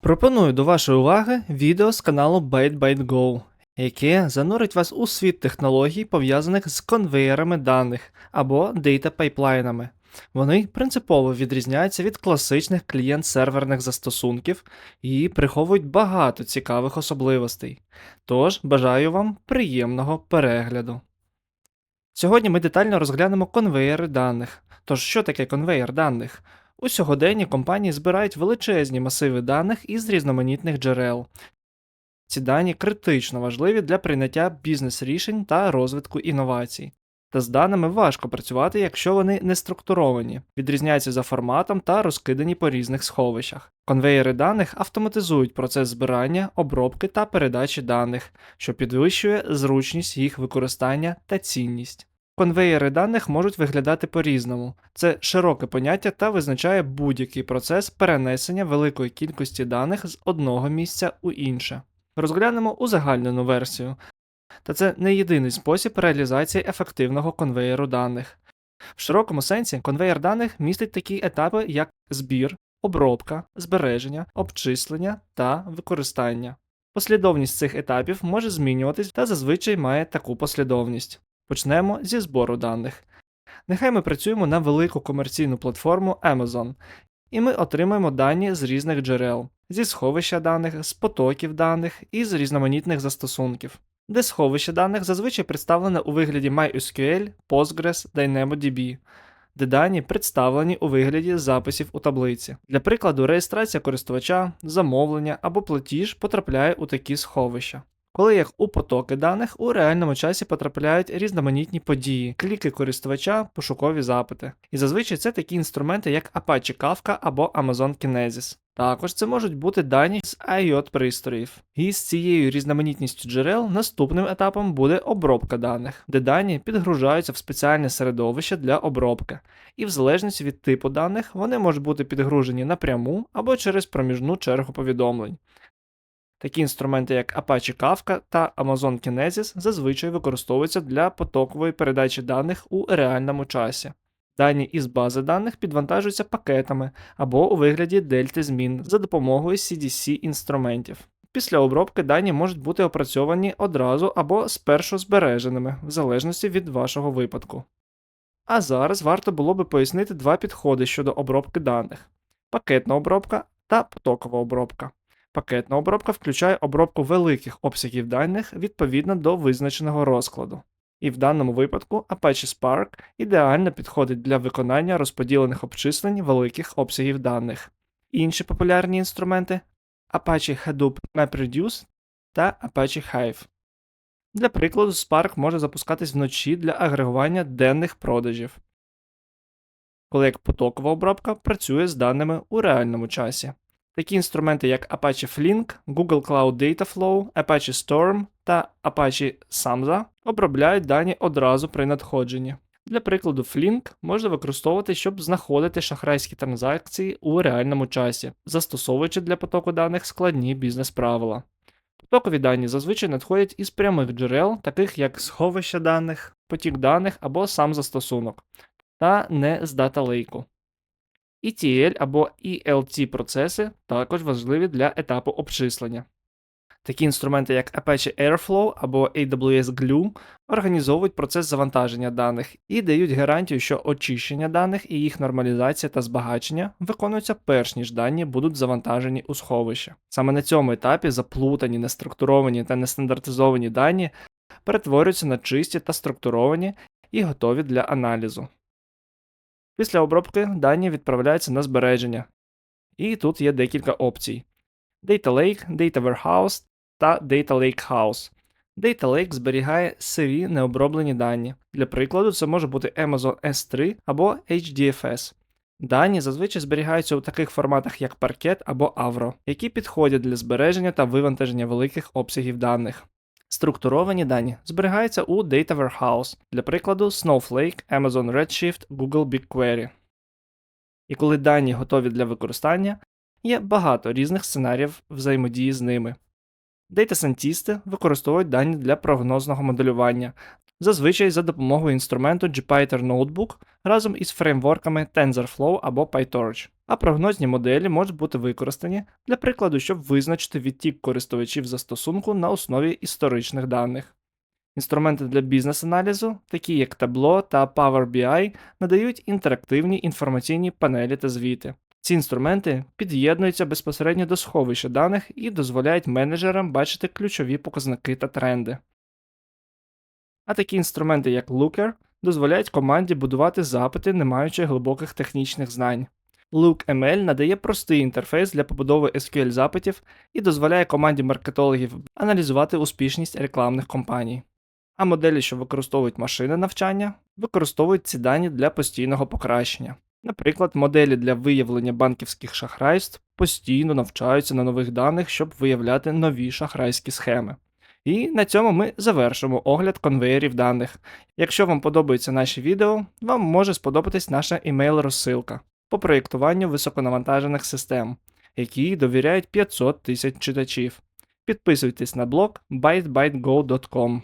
Пропоную до вашої уваги відео з каналу ByteByteGo, яке занурить вас у світ технологій, пов'язаних з конвеєрами даних або дейта пайплайнами. Вони принципово відрізняються від класичних клієнт-серверних застосунків і приховують багато цікавих особливостей. Тож бажаю вам приємного перегляду. Сьогодні ми детально розглянемо конвеєри даних. Тож, що таке конвеєр даних? У сьогоденні компанії збирають величезні масиви даних із різноманітних джерел. Ці дані критично важливі для прийняття бізнес-рішень та розвитку інновацій. Та з даними важко працювати, якщо вони не структуровані, відрізняються за форматом та розкидані по різних сховищах. Конвеєри даних автоматизують процес збирання, обробки та передачі даних, що підвищує зручність їх використання та цінність. Конвеєри даних можуть виглядати по-різному. Це широке поняття та визначає будь-який процес перенесення великої кількості даних з одного місця у інше. Розглянемо узагальнену версію. Та це не єдиний спосіб реалізації ефективного конвеєру даних. В широкому сенсі конвеєр даних містить такі етапи, як збір, обробка, збереження, обчислення та використання. Послідовність цих етапів може змінюватись та зазвичай має таку послідовність. Почнемо зі збору даних. Нехай ми працюємо на велику комерційну платформу Amazon, і ми отримаємо дані з різних джерел, зі сховища даних, з потоків даних і з різноманітних застосунків, де сховище даних зазвичай представлене у вигляді MySQL, Postgres, DynamoDB, де дані представлені у вигляді записів у таблиці. Для прикладу, реєстрація користувача, замовлення або платіж потрапляє у такі сховища коли як у потоки даних у реальному часі потрапляють різноманітні події, кліки користувача, пошукові запити. І зазвичай це такі інструменти, як Apache Kafka або Amazon Kinesis. Також це можуть бути дані з IOT пристроїв. І з цією різноманітністю джерел наступним етапом буде обробка даних, де дані підгружаються в спеціальне середовище для обробки, і в залежності від типу даних вони можуть бути підгружені напряму або через проміжну чергу повідомлень. Такі інструменти, як Apache Kafka та Amazon Kinesis, зазвичай використовуються для потокової передачі даних у реальному часі. Дані із бази даних підвантажуються пакетами або у вигляді дельти змін за допомогою CDC інструментів. Після обробки дані можуть бути опрацьовані одразу або спершу збереженими, в залежності від вашого випадку. А зараз варто було би пояснити два підходи щодо обробки даних: пакетна обробка та потокова обробка. Пакетна обробка включає обробку великих обсягів даних відповідно до визначеного розкладу. І в даному випадку Apache Spark ідеально підходить для виконання розподілених обчислень великих обсягів даних. Інші популярні інструменти Apache Hadoop MapReduce та Apache Hive. Для прикладу, Spark може запускатись вночі для агрегування денних продажів, коли як потокова обробка працює з даними у реальному часі. Такі інструменти, як Apache Flink, Google Cloud Dataflow, Apache Storm та Apache Samza обробляють дані одразу при надходженні. Для прикладу, Flink можна використовувати, щоб знаходити шахрайські транзакції у реальному часі, застосовуючи для потоку даних складні бізнес-правила. Потокові дані зазвичай надходять із прямих джерел, таких як сховище даних, потік даних або сам застосунок, та не з дата-лейку. ETL або ELT процеси також важливі для етапу обчислення. Такі інструменти, як Apache Airflow або AWS Glue, організовують процес завантаження даних і дають гарантію, що очищення даних і їх нормалізація та збагачення виконуються перш ніж дані будуть завантажені у сховище. Саме на цьому етапі заплутані, неструктуровані та нестандартизовані дані перетворюються на чисті та структуровані і готові для аналізу. Після обробки дані відправляються на збереження. І тут є декілька опцій: Data Lake, Data Warehouse та Data Lake House. Data Lake зберігає сирі необроблені дані. Для прикладу, це може бути Amazon S3 або HDFS. Дані зазвичай зберігаються у таких форматах, як Parquet або Avro, які підходять для збереження та вивантаження великих обсягів даних. Структуровані дані зберігаються у Data Warehouse, для прикладу, Snowflake, Amazon Redshift, Google BigQuery. І коли дані готові для використання, є багато різних сценаріїв взаємодії з ними. Дейта-сантісти використовують дані для прогнозного моделювання, зазвичай за допомогою інструменту Jupyter Notebook разом із фреймворками TensorFlow або PyTorch. А прогнозні моделі можуть бути використані для прикладу, щоб визначити відтік користувачів застосунку на основі історичних даних. Інструменти для бізнес-аналізу, такі як Tableau та Power BI, надають інтерактивні інформаційні панелі та звіти. Ці інструменти під'єднуються безпосередньо до сховища даних і дозволяють менеджерам бачити ключові показники та тренди. А такі інструменти, як Looker, дозволяють команді будувати запити, не маючи глибоких технічних знань. LookML надає простий інтерфейс для побудови SQL запитів і дозволяє команді маркетологів аналізувати успішність рекламних кампаній. А моделі, що використовують машини навчання, використовують ці дані для постійного покращення. Наприклад, моделі для виявлення банківських шахрайств постійно навчаються на нових даних, щоб виявляти нові шахрайські схеми. І на цьому ми завершимо огляд конвеєрів даних. Якщо вам подобаються наші відео, вам може сподобатись наша імейл-розсилка по проєктуванню високонавантажених систем, які довіряють 500 тисяч читачів. Підписуйтесь на блог bytebytego.com.